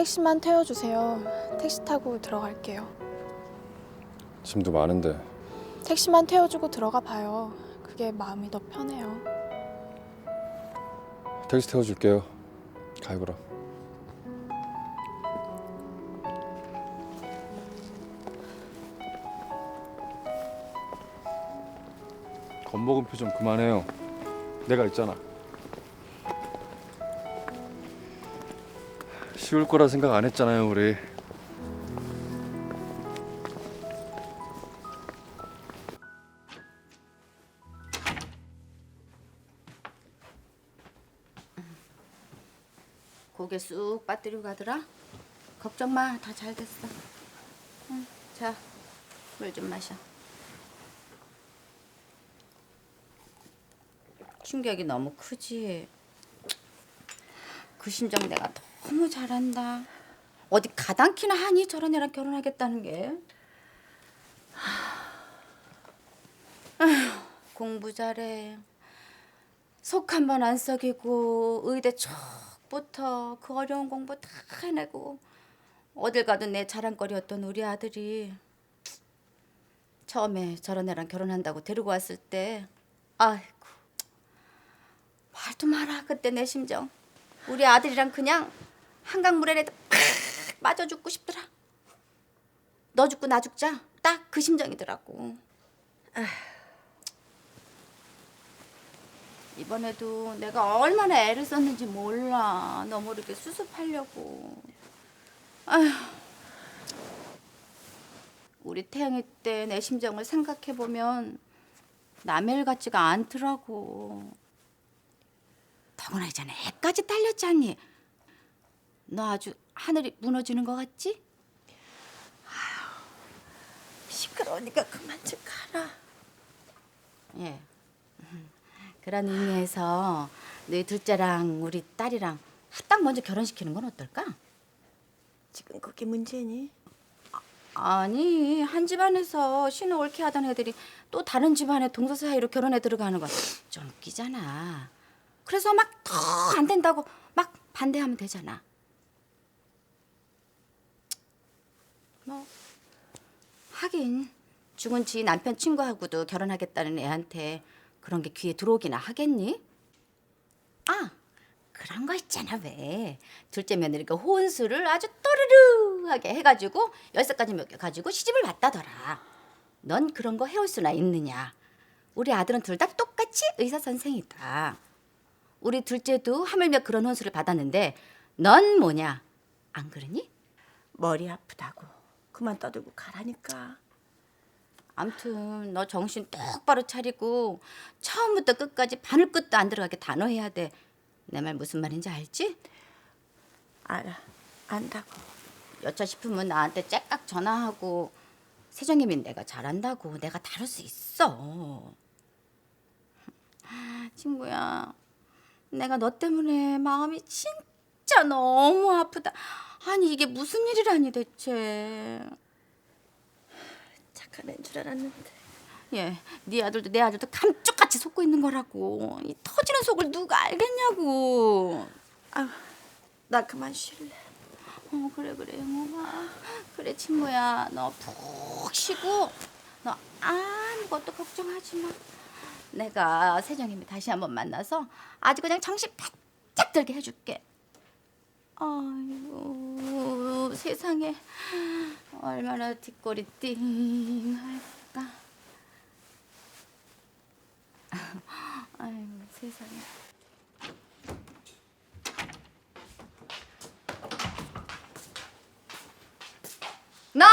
택시만 태워주세요. 택시 타고 들어갈게요. 짐도 많은데 택시만 태워주고 들어가 봐요. 그게 마음이 더 편해요. 택시 태워줄게요. 가요 그럼. 겁먹은 표좀 그만해요. 내가 있잖아. 쉬울 거라 생각 안 했잖아요, 우리. 고개 쑥 빠뜨리고 가더라. 걱정 마, 다 잘 됐어. 응, 자, 물 좀 마셔. 충격이 너무 크지. 그 심정 내가 너무 잘한다. 어디 가당키나 하니 저런 애랑 결혼하겠다는 게. 아휴, 공부 잘해. 속 한 번 안 썩이고 의대 척부터 그 어려운 공부 다 해내고 어딜 가도 내 자랑거리였던 우리 아들이 처음에 저런 애랑 결혼한다고 데리고 왔을 때 아이고 말도 마라 그때 내 심정 우리 아들이랑 그냥 한강물에 팍 빠져 죽고 싶더라 너 죽고 나 죽자 딱 그 심정이더라고 이번에도 내가 얼마나 애를 썼는지 몰라. 너 모르게 수습하려고. 우리 태양이 때 내 심정을 생각해 보면 남의 일 같지가 않더라고. 더구나 이전에 애까지 딸렸잖니. 너 아주 하늘이 무너지는 것 같지? 시끄러우니까 그만 좀 가라. 예. 그런 의미에서 너희 둘째랑 우리 딸이랑 후딱 먼저 결혼시키는 건 어떨까? 지금 그게 문제니? 아니 한 집안에서 신을 옳게 하던 애들이 또 다른 집안의 동서 사이로 결혼해 들어가는 건 좀 웃기잖아. 그래서 막 더 안 된다고 막 반대하면 되잖아. 뭐 하긴 죽은 지 남편 친구하고도 결혼하겠다는 애한테 그런 게 귀에 들어오기나 하겠니? 아 그런 거 있잖아 왜 둘째 며느리가 혼수를 아주 또르르하게 해가지고 열쇠까지 몇 개 가지고 시집을 왔다더라. 넌 그런 거 해올 수나 있느냐? 우리 아들은 둘 다 똑같이 의사 선생이다. 우리 둘째도 하물며 그런 혼수를 받았는데 넌 뭐냐? 안 그러니? 머리 아프다고. 그만 떠들고 가라니까. 암튼 너 정신 똑바로 차리고 처음부터 끝까지 바늘 끝도 안 들어가게 단호해야 돼. 내 말 무슨 말인지 알지? 알아. 안다고. 여차 싶으면 나한테 째깍 전화하고 세정님이 내가 잘한다고 내가 다룰 수 있어. 친구야, 내가 너 때문에 마음이 진짜 너무 아프다. 아니 이게 무슨 일이라니 대체. 착한 애인 줄 알았는데. 예, 네 아들도 내 아들도 감쪽같이 속고 있는 거라고. 이 터지는 속을 누가 알겠냐고. 아유, 나 그만 쉴래. 어 그래 그래 영호가 그래 친구야 너 푹 쉬고 너 아무것도 걱정하지 마 내가 세정님이 다시 한번 만나서 아주 그냥 정신 바짝 들게 해줄게 아이고 세상에 얼마나 뒷골이 띵할까 아이고 세상에 너!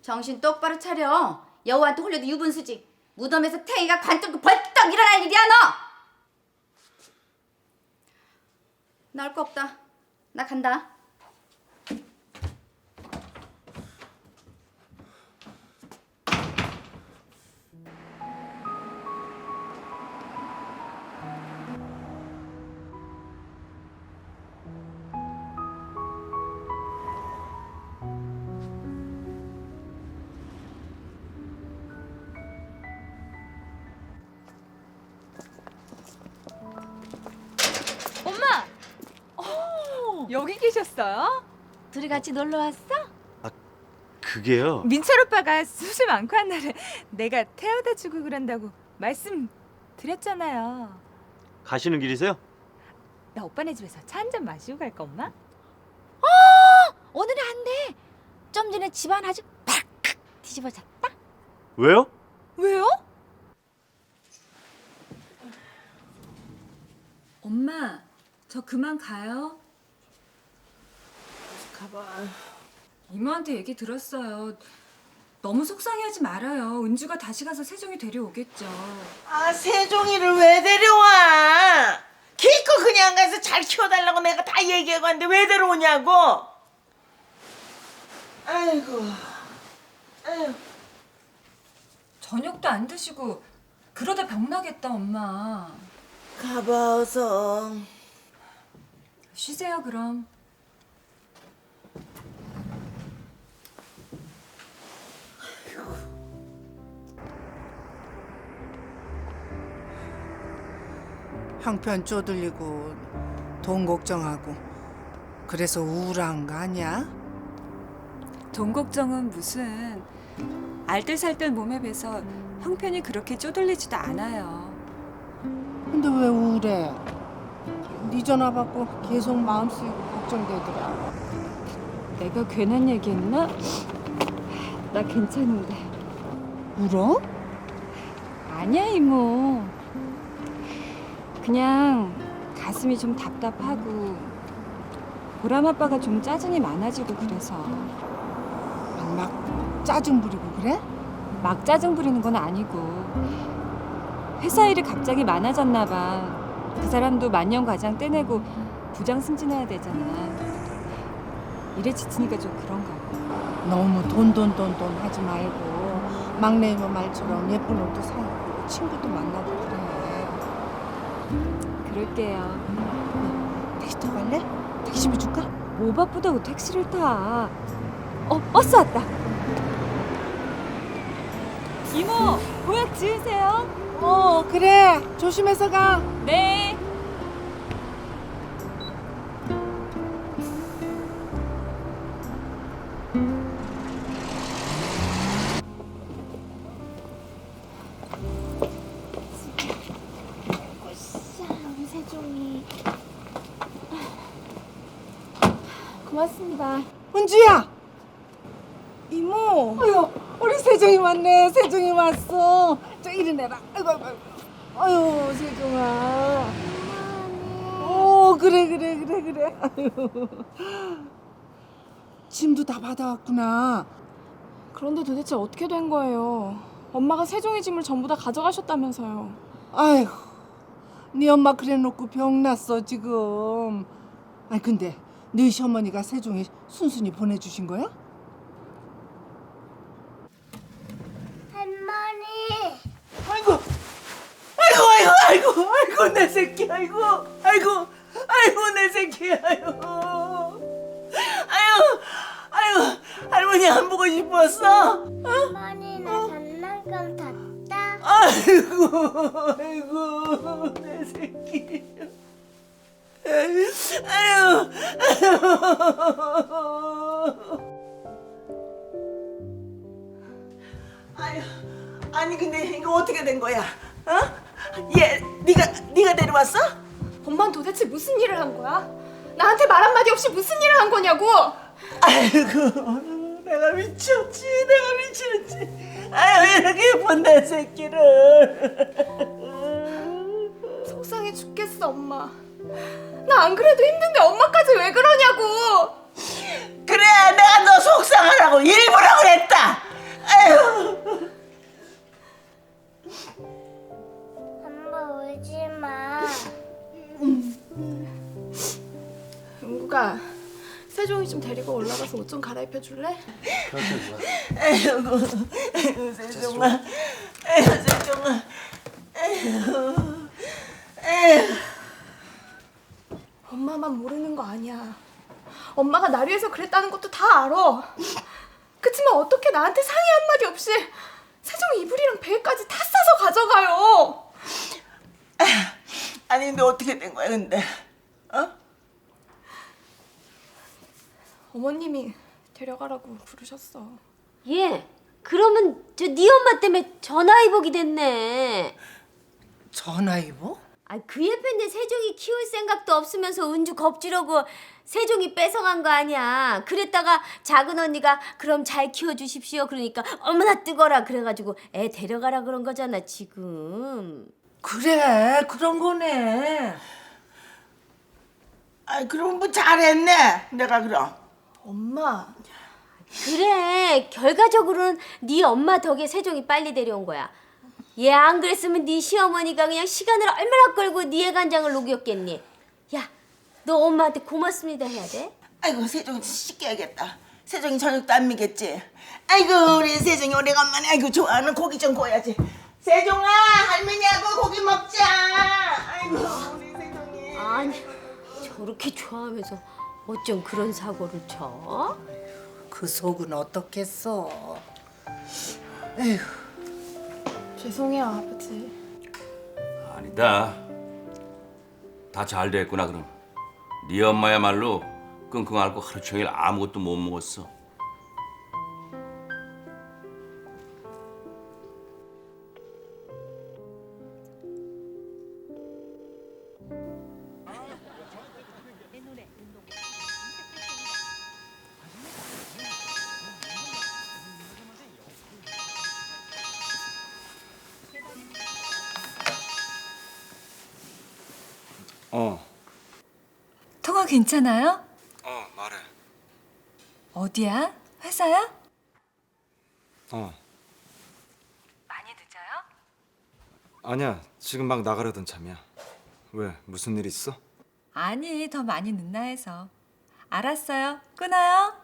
정신 똑바로 차려. 여우한테 홀려도 유분수지. 무덤에서 태희가 관 뚫고 벌떡 일어날 일이야 너! 나올 거 없다. 나 간다. 여기 계셨어요? 둘이 같이 놀러 왔어? 그게요. 민철 오빠가 수술 많고 한 날에 내가 태워다 주고 그런다고 말씀 드렸잖아요. 가시는 길이세요? 나 오빠네 집에서 차 한 잔 마시고 갈까 엄마? 오늘은 안 돼. 좀 전에 집안 아주 팍 뒤집어졌다. 왜요? 왜요? 엄마, 저 그만 가요. 가봐. 이모한테 얘기 들었어요. 너무 속상해하지 말아요. 은주가 다시 가서 세종이 데려오겠죠. 아 세종이를 왜 데려와? 기껏 그냥 가서 잘 키워달라고 내가 다 얘기하고 왔는데 왜 데려오냐고? 아이고. 아유. 저녁도 안 드시고 그러다 병 나겠다, 엄마. 가봐 어서. 쉬세요, 그럼. 형편 쪼들리고 돈 걱정하고 그래서 우울한 거 아니야? 돈 걱정은 무슨 알뜰살뜰 몸에 배서 형편이 그렇게 쪼들리지도 않아요. 근데 왜 우울해? 네 전화 받고 계속 마음 쓰이고 걱정되더라. 내가 괜한 얘기했나? 나 괜찮은데. 울어? 아니야 이모. 그냥 가슴이 좀 답답하고 보람 아빠가 좀 짜증이 많아지고 그래서 아니, 막 짜증 부리고 그래? 막 짜증 부리는 건 아니고 회사 일이 갑자기 많아졌나 봐. 그 사람도 만년 과장 떼내고 부장 승진해야 되잖아. 일에 지치니까 좀 그런가 봐. 너무 돈 돈 돈 돈 하지 말고 막내 이모 말처럼 예쁜 옷도 사입고 친구도 만나고 그럴게요. 택시 타고 갈래? 택시 비 줄까? 뭐 바쁘다고 택시를 타. 어, 버스 왔다. 이모, 보약 지으세요. 어 그래 조심해서 가. 네. 고맙습니다. 은주야. 이모. 아유, 우리 세종이 왔네. 세종이 왔어. 저 일어나라. 아이고, 아이고. 아유, 세종아. 오, 그래, 그래, 그래, 그래. 아유. 짐도 다 받아왔구나. 그런데 도대체 어떻게 된 거예요? 엄마가 세종이 짐을 전부 다 가져가셨다면서요. 아이고, 네 엄마 그래놓고 병 났어 지금. 아니 근데 네 시어머니가 세종이 순순히 보내주신 거야? 아이고. 아이고 아이고 아이고 아이고 내 새끼 아이고 아이고 아이고 내 새끼 아이고 아유 아유 할머니 안 보고 싶었어? 할머니 나 장난감 탔다. 아이고 아이고 내 새끼 아유 아유 아유 아니 근데 이거 어떻게 된 거야? 어? 얘 네가 네가 데려왔어? 엄마는 도대체 무슨 일을 한 거야? 나한테 말 한마디 없이 무슨 일을 한 거냐고! 아이고 내가 미쳤지 내가 미쳤지 아유 이렇게 예쁜 내 새끼를 속상해 죽겠어, 엄마. 나 안 그래도 힘든데 엄마까지 왜 그러냐고! 그래 내가 너 속상하라고 일부러 그랬다. 아유 엄마 울지 마. 은구가 세종이 좀 데리고 올라가서 옷 좀 갈아입혀 줄래? 아이고 아이고 세종아. 아이고 세종아. 아이고 아이고 엄마만 모르는 거 아니야. 엄마가 날 위해서 그랬다는 것도 다 알아. 그치만 어떻게 나한테 상의 한마디 없이 세종 이불이랑 베개까지 다 싸서 가져가요? 아니 근데 어떻게 된 거야 근데 어? 어머님이 데려가라고 부르셨어. 예. 그러면 저 네 엄마 때문에 전화위복이 됐네. 전화위복? 아, 그 옆에 세종이 키울 생각도 없으면서 은주 겁주려고 세종이 뺏어간 거 아니야. 그랬다가 작은 언니가 그럼 잘 키워주십시오. 그러니까 어머나 뜨거라 그래가지고 애 데려가라 그런 거잖아 지금. 그래 그런 거네. 아 그럼 뭐 잘했네. 내가 그럼. 엄마, 그래 결과적으로는 네 엄마 덕에 세종이 빨리 데려온 거야. 얘 안 그랬으면 네 시어머니가 그냥 시간을 얼마나 끌고 네 애간장을 녹였겠니? 야, 너 엄마한테 고맙습니다 해야 돼? 아이고 세종이 씻겨야겠다. 세종이 저녁도 안 미겠지. 아이고 우리 세종이 오래간만에 아이고 좋아하는 고기 좀 구워야지. 세종아 할머니하고 고기 먹자. 아이고 우리 세종이. 아니 저렇게 좋아하면서 어쩜 그런 사고를 쳐? 그 속은 어떻겠어? 죄송해요 아버지. 아니다. 다 잘 됐구나 그럼. 네 엄마야말로 끙끙 앓고 하루 종일 아무것도 못 먹었어. 어. 괜찮아요? 어 말해. 어디야? 회사야? 어. 많이 늦어요? 아니야 지금 막 나가려던 참이야. 왜 무슨 일 있어? 아니, 더 많이 늦나 해서. 알았어요. 끊어요.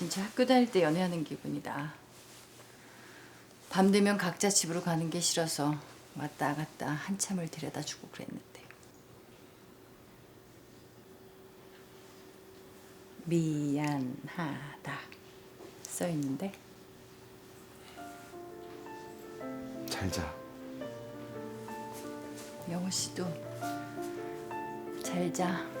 진짜 학교 다닐 때 연애하는 기분이다. 밤 되면 각자 집으로 가는 게 싫어서 왔다 갔다 한참을 데려다 주고 그랬는데. 미안하다 써 있는데 잘 자. 영호 씨도 잘 자.